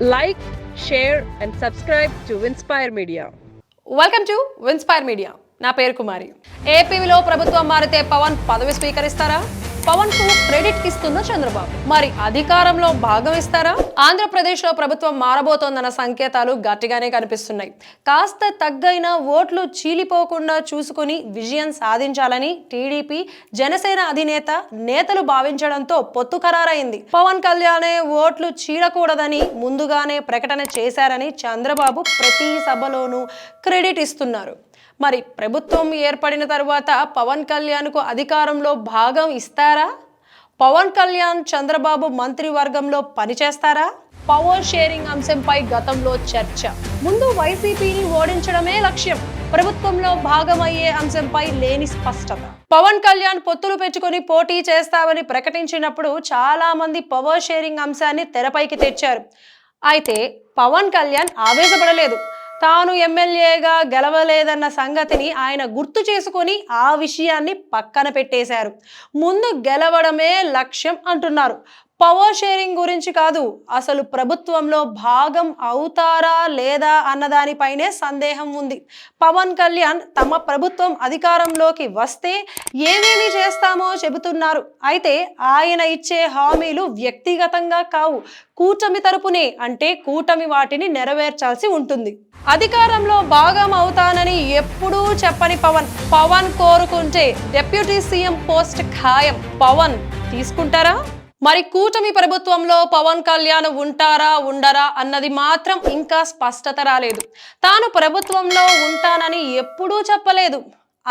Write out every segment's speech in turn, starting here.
Like share and subscribe to Inspire Media welcome to Inspire Media నా పేరు కుమారి. ఏపీలో ప్రభుత్వం మారితే పవన్ పదవి స్వీకరిస్తారా? పవన్కు క్రెడిట్ ఇస్తున్న చంద్రబాబు. మరి అధికారంలో భాగం ఇస్తారా? ఆంధ్రప్రదేశ్లో ప్రభుత్వం మారబోతోందన్న సంకేతాలు గట్టిగానే కనిపిస్తున్నాయి. కాస్త తగ్గైన ఓట్లు చీలిపోకుండా చూసుకుని విజయం సాధించాలని టీడీపీ జనసేన అధినేత నేతలు భావించడంతో పొత్తు ఖరారైంది. పవన్ కళ్యాణే ఓట్లు చీలకూడదని ముందుగానే ప్రకటన చేశారని చంద్రబాబు ప్రతి సభలోనూ క్రెడిట్ ఇస్తున్నారు. మరి ప్రభుత్వం ఏర్పడిన తర్వాత పవన్ కళ్యాణ్కు అధికారంలో భాగం ఇస్తారా? పవన్ కళ్యాణ్ చంద్రబాబు మంత్రివర్గంలో పనిచేస్తారా? పవర్ షేరింగ్ అంశంపై గతంలో చర్చ. ముందు వైసీపీని ఓడించడమే లక్ష్యం. ప్రభుత్వంలో భాగమయ్యే అంశంపై లేని స్పష్టత. పవన్ కళ్యాణ్ పొత్తులు పెంచుకొని పోటీ చేస్తామని ప్రకటించినప్పుడు చాలా మంది పవర్ షేరింగ్ అంశాన్ని తెరపైకి తెచ్చారు. అయితే పవన్ కళ్యాణ్ ఆవేశపడలేదు. తాను ఎమ్మెల్యేగా గెలవలేదన్న సంగతిని ఆయన గుర్తు చేసుకొని ఆ విషయాన్ని పక్కన పెట్టేశారు. ముందు గెలవడమే లక్ష్యం అంటున్నారు. పవర్ షేరింగ్ గురించి కాదు అసలు ప్రభుత్వంలో భాగం అవుతారా లేదా అన్నదానిపైనే సందేహం ఉంది. పవన్ కళ్యాణ్ తమ ప్రభుత్వం అధికారంలోకి వస్తే ఏమేమి చేస్తామో చెబుతున్నారు. అయితే ఆయన ఇచ్చే హామీలు వ్యక్తిగతంగా కావు. కూటమి తరపునే అంటే కూటమి వాటిని నెరవేర్చాల్సి ఉంటుంది. అధికారంలో భాగం అవుతానని ఎప్పుడూ చెప్పని పవన్. పవన్ కోరుకుంటే డెప్యూటీ సీఎం పోస్ట్ ఖాయం. పవన్ తీసుకుంటారా? మరి కూటమి ప్రభుత్వంలో పవన్ కళ్యాణ్ ఉంటారా ఉండరా అన్నది మాత్రం ఇంకా స్పష్టత రాలేదు. తాను ప్రభుత్వంలో ఉంటానని ఎప్పుడూ చెప్పలేదు.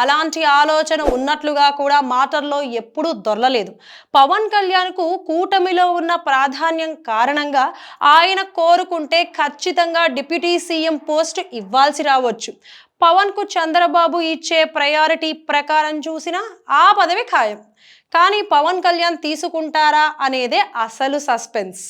అలాంటి ఆలోచన ఉన్నట్లుగా కూడా మాటల్లో ఎప్పుడూ దొరలలేదు. పవన్ కళ్యాణ్కు కూటమిలో ఉన్న ప్రాధాన్యం కారణంగా ఆయన కోరుకుంటే ఖచ్చితంగా డిప్యూటీ సీఎం పోస్ట్ ఇవ్వాల్సి రావచ్చు. పవన్కు చంద్రబాబు ఇచ్చే ప్రయారిటీ ప్రకారం చూసినా ఆ పదవి ఖాయం. కానీ పవన్ కళ్యాణ్ తీసుకుంటారా అనేదే అసలు సస్పెన్స్.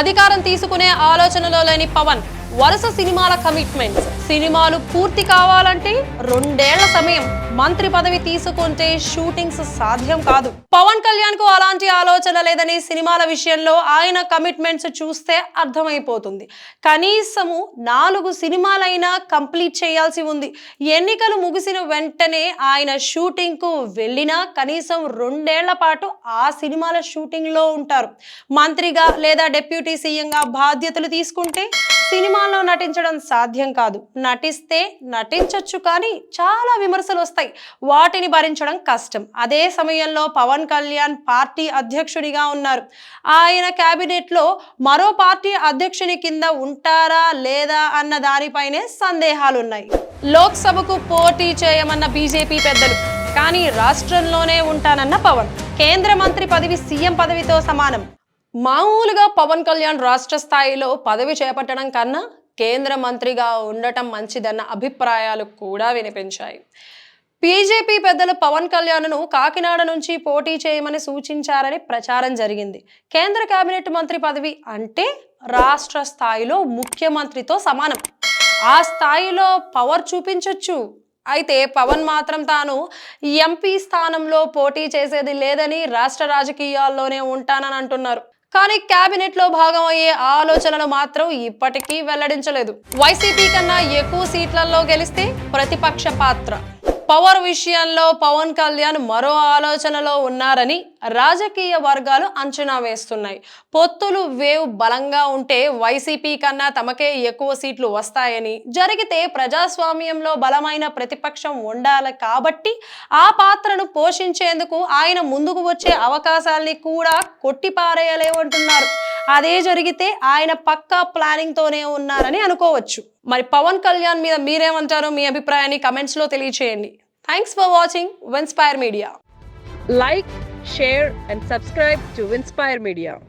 అధికారం తీసుకునే ఆలోచనలో లేని పవన్ వరుస సినిమాల కమిట్మెంట్స్ సినిమాలు పూర్తి కావాలంటే రెండేళ్ళ సమయం మంత్రి పదవి తీసుకుంటే షూటింగ్స్ సాధ్యం కాదు. పవన్ కళ్యాణ్కు అలాంటి ఆలోచన లేదని సినిమాల విషయంలో ఆయన కమిట్మెంట్స్ చూస్తే అర్థమైపోతుంది. కనీసము నాలుగు సినిమాలైనా కంప్లీట్ చేయాల్సి ఉంది. ఎన్నికలు ముగిసిన వెంటనే ఆయన షూటింగ్కు వెళ్ళినా కనీసం రెండేళ్ళ పాటు ఆ సినిమాల షూటింగ్లో ఉంటారు. మంత్రిగా లేదా డెప్యూటీ సీఎంగా బాధ్యతలు తీసుకుంటే సినిమాల్లో నటించడం సాధ్యం కాదు. నటిస్తే నటించొచ్చు కానీ చాలా విమర్శలు వస్తాయి. వాటిని భరించడం కష్టం. అదే సమయంలో పవన్ కళ్యాణ్ పార్టీ అధ్యక్షుడిగా ఉన్నారు. ఆయన క్యాబినెట్లో మరో పార్టీ అధ్యక్షుని కింద ఉంటారా లేదా అన్న దానిపైనే సందేహాలున్నాయి. లోక్సభకు పోటీ చేయమన్న బీజేపీ పెద్దలు కానీ రాష్ట్రంలోనే ఉంటానన్న పవన్. కేంద్ర మంత్రి పదవి సీఎం పదవితో సమానం. మామూలుగా పవన్ కళ్యాణ్ రాష్ట్ర స్థాయిలో పదవి చేపట్టడం కన్నా కేంద్ర మంత్రిగా ఉండటం మంచిదన్న అభిప్రాయాలు కూడా వినిపించాయి. బీజేపీ పెద్దలు పవన్ కళ్యాణ్ను కాకినాడ నుంచి పోటీ చేయమని సూచించారని ప్రచారం జరిగింది. కేంద్ర కేబినెట్ మంత్రి పదవి అంటే రాష్ట్ర స్థాయిలో ముఖ్యమంత్రితో సమానం. ఆ స్థాయిలో పవర్ చూపించొచ్చు. అయితే పవన్ మాత్రం తాను ఎంపీ స్థానంలో పోటీ చేసేది లేదని రాష్ట్ర రాజకీయాల్లోనే ఉంటానని అంటున్నారు. కానీ కేబినెట్లో భాగం అయ్యే ఆలోచనలు మాత్రం ఇప్పటికీ వెల్లడించలేదు. వైసీపీ కన్నా ఎక్కువ సీట్లలో గెలిస్తే ప్రతిపక్ష పాత్ర. పవర్ విషయంలో పవన్ కళ్యాణ్ మరో ఆలోచనలో ఉన్నారని రాజకీయ వర్గాలు అంచనా వేస్తున్నాయి. పొత్తులు వేవ్ బలంగా ఉంటే వైసీపీ కన్నా తమకే ఎక్కువ సీట్లు వస్తాయని. జరిగితే ప్రజాస్వామ్యంలో బలమైన ప్రతిపక్షం ఉండాలి కాబట్టి ఆ పాత్రను పోషించేందుకు ఆయన ముందుకు వచ్చే అవకాశాల్ని కూడా కొట్టిపారేయలేమంటున్నారు అదే జరిగితే ఆయన పక్కా ప్లానింగ్తోనే ఉన్నారని అనుకోవచ్చు. మరి పవన్ కళ్యాణ్ మీద మీరేమంటారో? మీ అభిప్రాయాన్ని కమెంట్స్లో తెలియచేయండి. Thanks for watching Winspire Media. Like, share, and subscribe to Winspire Media.